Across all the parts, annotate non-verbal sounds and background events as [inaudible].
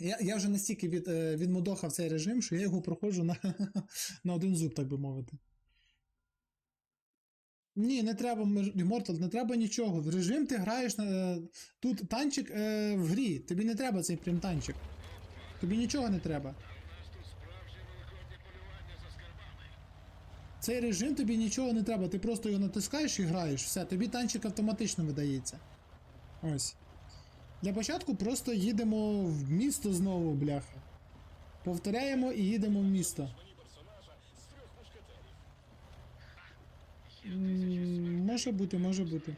Я, я вже настільки від, е, відмудохав цей режим, що я його проходжу на, [laughs] на один зуб, так би мовити. Ні, не треба Immortal, не треба нічого. В режим ти граєш на. е, Тут танчик е, в грі. Тобі не треба цей прям танчик. Тобі нічого не треба. Цей режим тобі нічого не треба, ти просто його натискаєш і граєш. Все, тобі танчик автоматично видається. Ось. Для початку просто їдемо в місто знову, бляха. Повторяємо і їдемо в місто. Може бути, може бути.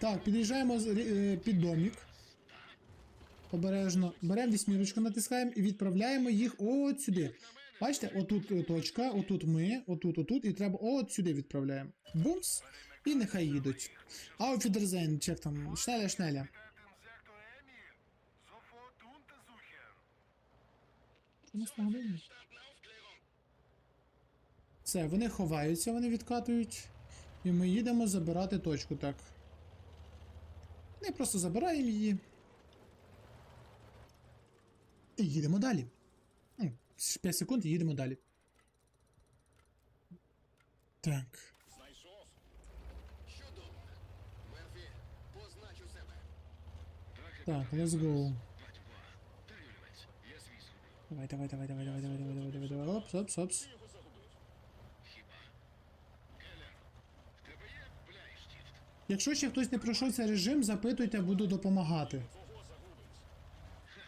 Так, під'їжджаємо з- е, під домік. Обережно. Беремо вісьмірочку, натискаємо і відправляємо їх от сюди. Бачите, отут е, точка, отут ми, отут, отут, і треба от сюди відправляємо. Бумс! І нехай їдуть. Auf чек там, шнеля, шнеля. Sofort. Все, вони ховаються, вони відкатують. І ми їдемо забирати точку, так. Ми просто забираємо її. І їдемо далі. 5 секунд і їдемо далі. Так. Знайшов. Чудово. Мерфі, познач себе. Так, let's go. Тарюлівець. Я свій зроблю. Давай, давай, давай, давай, давай, давай, давай, давай, давай, давай. Опс, опс, опс. Хіба? Келлер, в тебе є бляйштіфт? Якщо ще хтось не пройшов цей режим, запитуйте, буду допомагати. Кого загубить? Хе.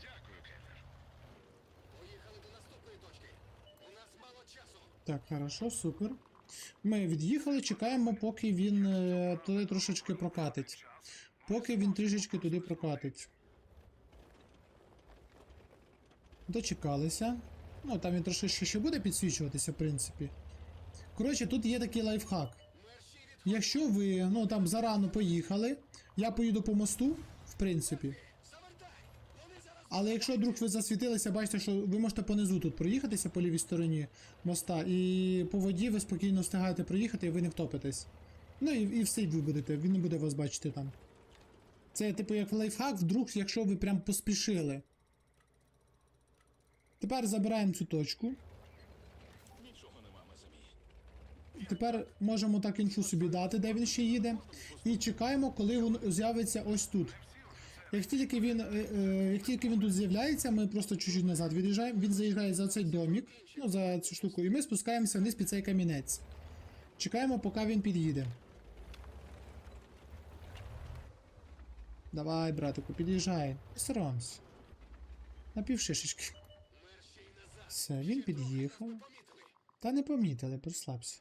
Дякую, Келлер. Поїхали до наступної точки. У нас мало часу. Так, хорошо, супер. Ми від'їхали, чекаємо, поки він е, туди трошечки прокатить. Поки він трішечки туди прокатить. Дочекалися. Ну, там він трошечки ще буде підсвічуватися, в принципі. Коротше, тут є такий лайфхак. Якщо ви ну там зарано поїхали, я поїду по мосту, в принципі. Але якщо вдруг ви засвітилися, бачите, що ви можете понизу тут проїхатися по лівій стороні моста, і по воді ви спокійно встигаєте проїхати і ви не втопитесь. Ну і, і все ви будете, він не буде вас бачити там. Це типу як лайфхак, вдруг, якщо ви прям поспішили. Тепер забираємо цю точку. Тепер можемо так інфу собі дати, де він ще їде. І чекаємо, коли він з'явиться ось тут. Як тільки він, е, е, як тільки він тут з'являється, ми просто чуть-чуть назад від'їжджаємо. Він заїжджає за цей домік, ну за цю штуку, і ми спускаємося вниз під цей камінець. Чекаємо, поки він під'їде. Давай, братику, під'їжджай. Не соромся. Все, він під'їхав. Та не помітили, прослабся.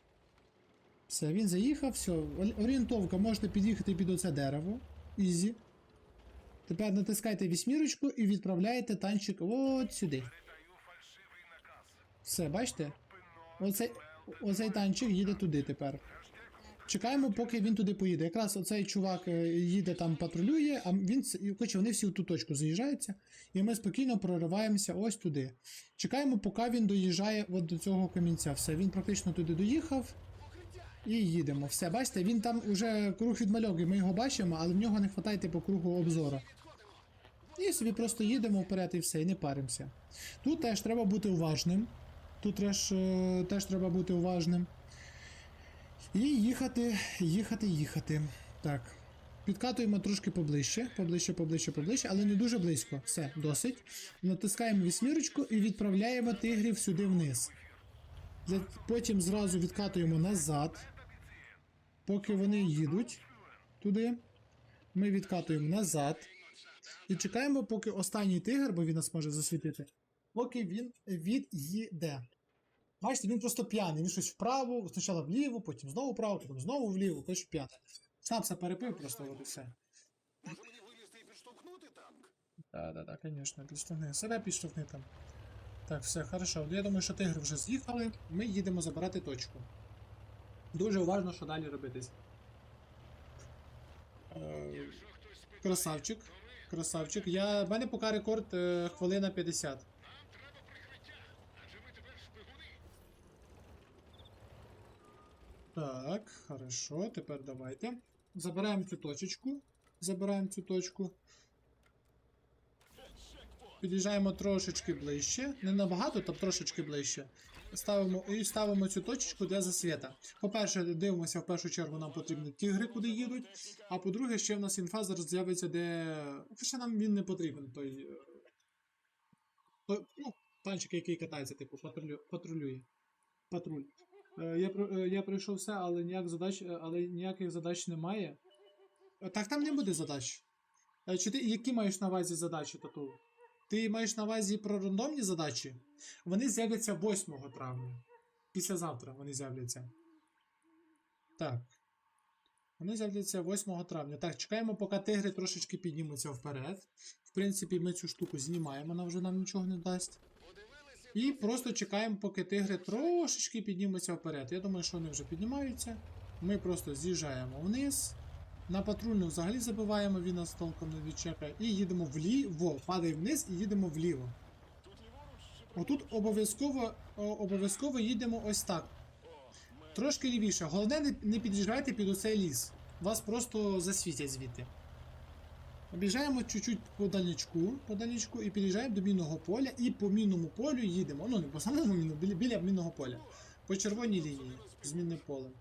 Все, він заїхав, все. Орієнтовка, можете під'їхати під оце дерево. Ізі. Тепер натискайте вісьмірочку і відправляєте танчик от сюди. Все, бачите? Оцей, оцей танчик їде туди тепер. Чекаємо, поки він туди поїде. Якраз оцей чувак е, їде там патрулює, а він коротше, вони всі в ту точку заїжджаються, і ми спокійно прориваємося ось туди. Чекаємо, поки він доїжджає от до цього камінця. Все, він практично туди доїхав. І їдемо. Все, бачите, він там уже круг відмальовує, ми його бачимо, але в нього не вистачає по кругу обзору. І собі просто їдемо вперед і все, і не паримося. Тут теж треба бути уважним. Тут теж, е, теж треба бути уважним. І їхати, їхати, їхати. Так. Підкатуємо трошки поближче, поближче, поближче, поближче, але не дуже близько. Все, досить. Натискаємо вісьмірочку і відправляємо тигрів сюди вниз. Потім зразу відкатуємо назад, поки вони їдуть туди. Ми відкатуємо назад. І чекаємо, поки останній тигр, бо він нас може засвітити, поки він від'їде. Бачите, він просто п'яний. Він щось вправо, спочатку вліво, потім знову вправо, потім знову вліво, коротше п'яний. Снапса перепив просто от і все. Може мені вилізти і підштовхнути танк? Так, так, так, звісно, підштовхни. Себе підштовхни там. Так, все, хорошо. Я думаю, що тигри вже з'їхали. Ми їдемо забирати точку. Дуже уважно, що далі робитись. Е, красавчик. Красавчик. Я... В мене поки рекорд е, хвилина 50. нам треба прикриття. Адже ми тепер шпигуни. Так, хорошо, тепер давайте. Забираємо цю точечку. Забираємо цю точку. Під'їжджаємо трошечки ближче, не набагато, там трошечки ближче. Ставимо і ставимо цю точечку для засвіта. По-перше, дивимося, в першу чергу нам потрібні тігри, куди їдуть. А по-друге, ще в нас інфа зараз з'явиться, де. Хоча нам він не потрібен, той. е, той ну, танчик, який катається, типу, патрулю, патрулює. Патруль. Е, я, е, я пройшов все, але, ніяк задач, е, але ніяких задач немає. Так там не буде задач. Чи ти які маєш на увазі задачі тату? Ти маєш на увазі про рандомні задачі? Вони з'являться 8 травня. Післязавтра вони з'являться. Так. Вони з'являться 8 травня. Так, чекаємо, поки тигри трошечки піднімуться вперед. В принципі, ми цю штуку знімаємо, вона вже нам нічого не дасть. І просто чекаємо, поки тигри трошечки піднімуться вперед. Я думаю, що вони вже піднімаються. Ми просто з'їжджаємо вниз. На патрульну взагалі забиваємо, він нас толком не відчекає. І їдемо вліво, падає вниз і їдемо вліво. Отут обов'язково обов'язково їдемо ось так. Трошки лівіше. Головне, не, не під'їжджайте під оцей ліс. Вас просто засвітять звідти. Об'їжджаємо чуть-чуть по дальничку, по дальничку і під'їжджаємо до мінного поля, і по мінному полю їдемо. Ну, не по самому міну, біля, біля мінного поля. По червоній лінії з мінним полем.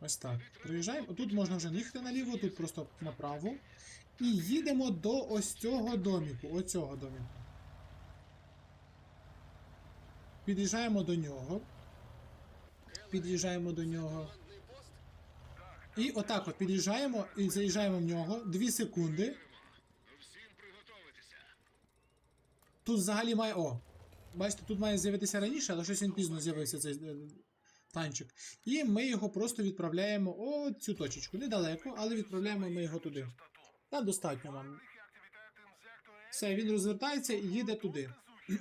Ось так. Проїжджаємо. Тут можна вже не їхати наліво, тут просто направо. І їдемо до ось цього доміку. Оцього доміку. Під'їжджаємо до нього. Під'їжджаємо до нього. І отак от під'їжджаємо і заїжджаємо в нього. Дві секунди. Тут взагалі має. О! Бачите, тут має з'явитися раніше, але щось він пізно з'явився цей е, танчик. І ми його просто відправляємо о цю точечку. Недалеко, але відправляємо ми його туди. Та достатньо вам. Все, він розвертається і їде туди. [clears throat]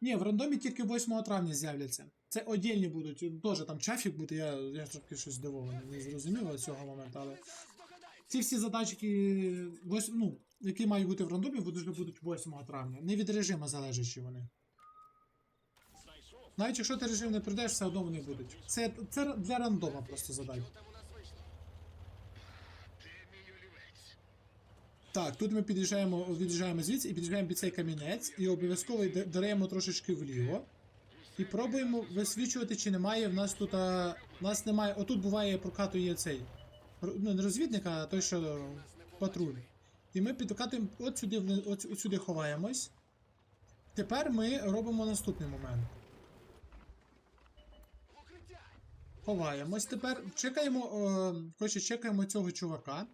Ні, в рандомі тільки 8 травня з'являться. Це отдільні будуть. Теж там чафік буде, я, я трохи щось здивований, не зрозуміло цього моменту, але. Ці всі задачки, вось- ну, які мають бути в рандомі, вони будуть 8 травня. Не від режиму залежачі вони. Навіть якщо ти режим не прийдеш, все одно вони будуть. Це, це для рандома просто задача. Так, тут ми під'їжджаємо, від'їжджаємо звідси і під'їжджаємо під цей камінець, і обов'язково даремо трошечки вліво. І пробуємо висвічувати, чи немає в нас тут. А, в нас немає. Отут буває прокатує цей. Ну, не розвідник, а той, що патруль. І ми підкатуємо от сюди, от, от сюди ховаємось. Тепер ми робимо наступний момент. Ховаємось тепер. Чекаємо, коротше, чекаємо цього чувака.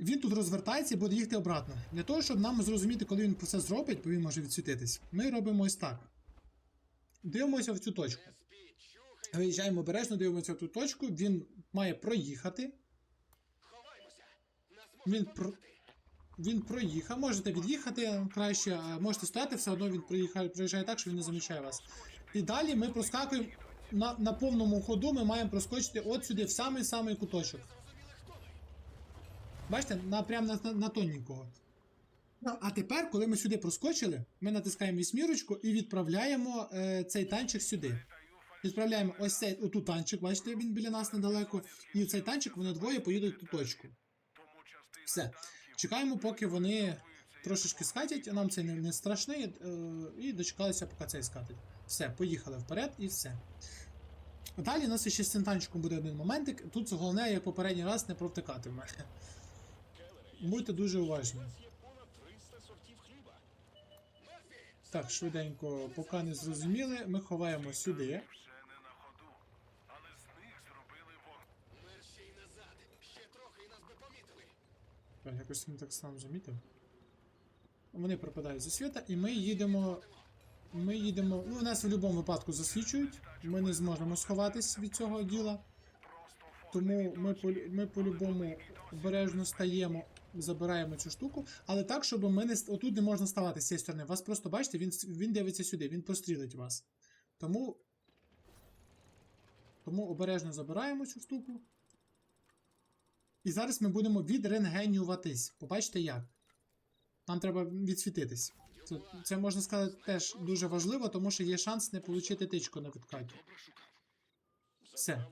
Він тут розвертається і буде їхати обратно. Для того, щоб нам зрозуміти, коли він це зробить, бо він може відсвітитись, ми робимо ось так. Дивимося в цю точку. Виїжджаємо обережно, дивимося в ту точку. Він має проїхати. Він про- Він проїхав. Можете від'їхати краще, можете стояти, все одно він проїхає, проїжджає так, що він не замічає вас. І далі ми проскакуємо на, на повному ходу. Ми маємо проскочити от сюди, в самий-самий куточок. Бачите, на, прям на, на, на тоненького. Ну, А тепер, коли ми сюди проскочили, ми натискаємо вісьмірочку і відправляємо е, цей танчик сюди. Відправляємо ось цей отут танчик, бачите, він біля нас недалеко. І цей танчик вони двоє поїдуть ту точку. Все. Чекаємо, поки вони трошечки скатять, нам це не, не страшне, е, і дочекалися, поки цей скатить. Все, поїхали вперед і все. Далі у нас ще з цим танчиком буде один моментик. Тут головне, як попередній раз, не провтикати в мене. Будьте дуже уважні. Так, швиденько, поки не зрозуміли, ми ховаємо сюди. Ще не на ходу, але з них зробили вогонь. Ще трохи нас би. Так, якось він так сам замітив. Вони пропадають зі світа, і ми їдемо. Ми їдемо. Ну, нас в будь-якому випадку засвічують. Ми не зможемо сховатись від цього діла. Тому ми, по- ми по-любому обережно стаємо, забираємо цю штуку, але так, щоб ми не отут не можна ставати з цієї сторони. Вас просто бачите, він, він дивиться сюди, він прострілить вас. Тому. Тому обережно забираємо цю штуку. І зараз ми будемо відрентгенюватись. Побачите як? Нам треба відсвітитись. Це, це можна сказати теж дуже важливо, тому що є шанс не отримати тичку на відкаті. Все.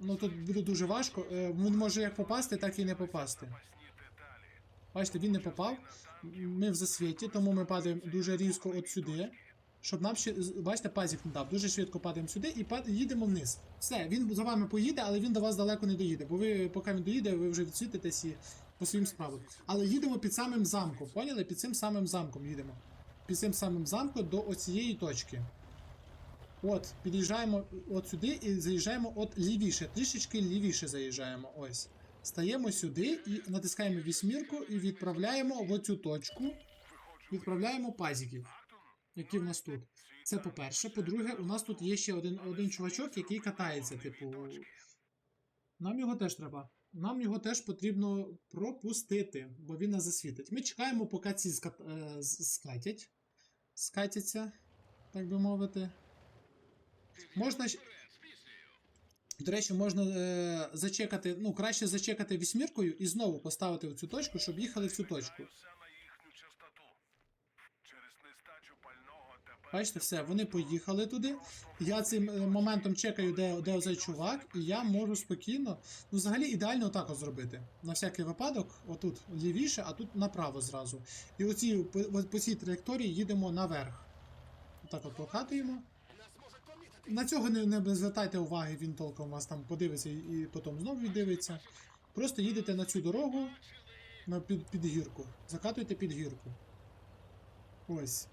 Ну тут буде дуже важко. Е, Він може як попасти, так і не попасти. Бачите, він не попав. Ми в засвіті, тому ми падаємо дуже різко от сюди. Щоб нам ще. Бачите, пазік не дав. Дуже швидко падаємо сюди і пад... їдемо вниз. Все, він за вами поїде, але він до вас далеко не доїде. Бо ви, поки він доїде, ви вже відсвітитесь і по своїм справам. Але їдемо під самим замком. Поняли? Під цим самим замком їдемо. Під цим самим замком до оцієї точки. От, під'їжджаємо от сюди і заїжджаємо от лівіше. Трішечки лівіше заїжджаємо. Ось. Стаємо сюди і натискаємо вісьмірку і відправляємо в оцю точку. Відправляємо пазіків, які в нас тут. Це по-перше. По-друге, у нас тут є ще один, один чувачок, який катається, типу. Нам його теж треба. Нам його теж потрібно пропустити, бо він нас засвітить. Ми чекаємо, поки ці скат, е, скатять. Скатяться, так би мовити. Можна. До речі, можна е, зачекати, ну, краще зачекати вісьміркою і знову поставити в цю точку, щоб їхали в цю точку. Бачите, все, вони поїхали туди. Я цим е, моментом чекаю, де, де оцей чувак, і я можу спокійно. Ну, взагалі ідеально отак зробити. На всякий випадок, отут лівіше, а тут направо зразу. І оці, по, по цій траєкторії їдемо наверх. Отак от прокатуємо. На цього не, не звертайте уваги, він толком вас там подивиться і, і потім знову віддивиться. Просто їдете на цю дорогу на під, під гірку. Закатуйте під гірку. Ось.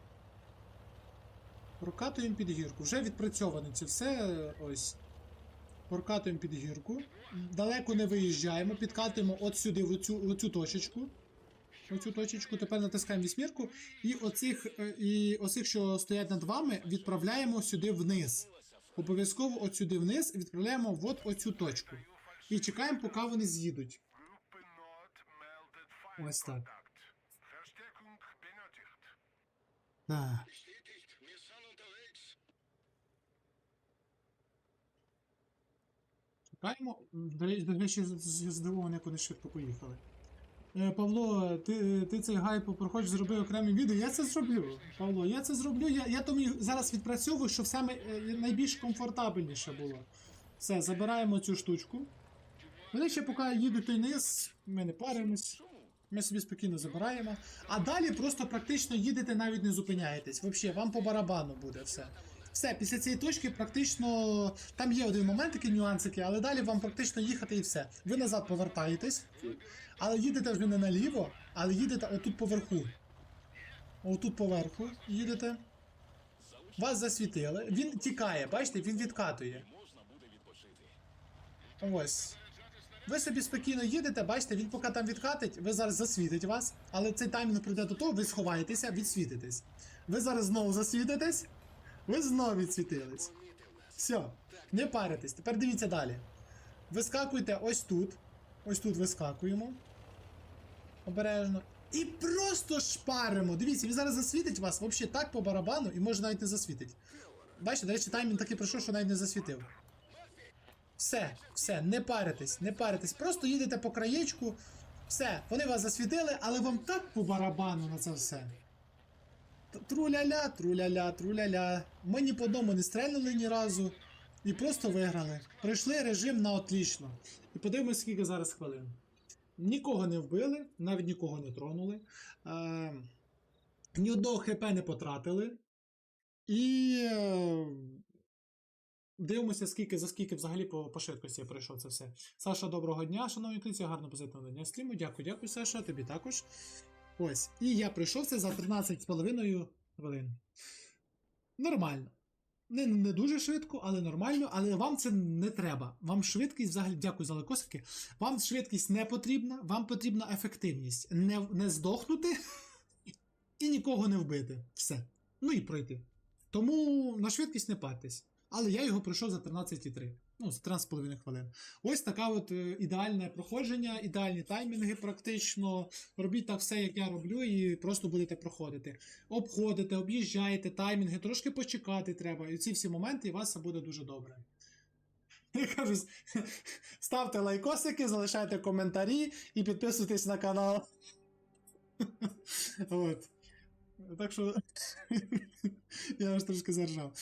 Прокатуємо під гірку. Вже відпрацьоване це все. Ось. Прокатуємо під гірку. Далеко не виїжджаємо, підкатуємо от сюди, в оцю, в оцю точечку. Оцю точечку, тепер натискаємо вісьмірку. І оцих, е, і оцих, що стоять над вами, відправляємо сюди вниз. Обов'язково от сюди вниз відправляємо в от оцю точку. І чекаємо, поки вони з'їдуть. Ось так. Ah. Unterwegs. Чекаємо. До речі, здивований, як вони швидко поїхали. Е, Павло, ти, ти цей гайп проходиш, зроби окреме відео. Я це зроблю. Павло, я це зроблю. Я, я тому зараз відпрацьовую, щоб саме е, найбільш комфортабельніше було. Все, забираємо цю штучку. Вони ще поки їдуть той низ, ми не паримось. Ми собі спокійно забираємо. А далі просто практично їдете, навіть не зупиняєтесь. Взагалі, вам по барабану буде все. Все, після цієї точки практично. Там є один момент, такий нюансики, але далі вам практично їхати і все. Ви назад повертаєтесь, але їдете вже не наліво, але їдете отут поверху. Отут поверху їдете. Вас засвітили. Він тікає, бачите, він відкатує. Ось. Ви собі спокійно їдете, бачите, він поки там відкатить, ви зараз засвітить вас, але цей таймінг прийде до того, ви сховаєтеся, відсвітитесь. Ви зараз знову засвітитесь, ви знову відсвітились. Все, не паритесь. Тепер дивіться далі. Вискакуйте ось тут. Ось тут вискакуємо. Обережно. І просто шпаримо. Дивіться, він зараз засвітить вас взагалі так по барабану і може навіть не засвітить. Бачите, до речі, таймінг такий пройшов, що навіть не засвітив. Все, все, не паритесь, не паритесь. Просто їдете по краєчку. Все, вони вас засвітили, але вам так по барабану на це все. Труляля, труляля, труляля. Ми ні по одному не стрельнули ні разу. І просто виграли. Пройшли режим на отлічно. І подивимось, скільки зараз хвилин. Нікого не вбили, навіть нікого не тронули. Е, ні одного хп не потратили. І. Е, Дивимося, скільки за скільки взагалі по, по швидкості я пройшов це все. Саша, доброго дня, шановні кліці, гарно позитивного дня стріму. Дякую, дякую, Саша, тобі також. Ось. І я пройшов це за 13,5 хвилин. Нормально. Не, не дуже швидко, але нормально. Але вам це не треба. Вам швидкість, взагалі, дякую за лайкосики. Вам швидкість не потрібна, вам потрібна ефективність. Не, не здохнути [laughs] і нікого не вбити. Все. Ну і пройти. Тому на швидкість не партесь. Але я його пройшов за 13,3. Ну, за 13,5 хвилин. Ось така от е, ідеальне проходження, ідеальні таймінги практично. Робіть так все, як я роблю, і просто будете проходити. Обходите, об'їжджаєте, таймінги, трошки почекати треба. І ці всі моменти, і у вас все буде дуже добре. Я кажу, [laughs] ставте лайкосики, залишайте коментарі і підписуйтесь на канал. [laughs] От. Так що [laughs] я аж трошки заржав.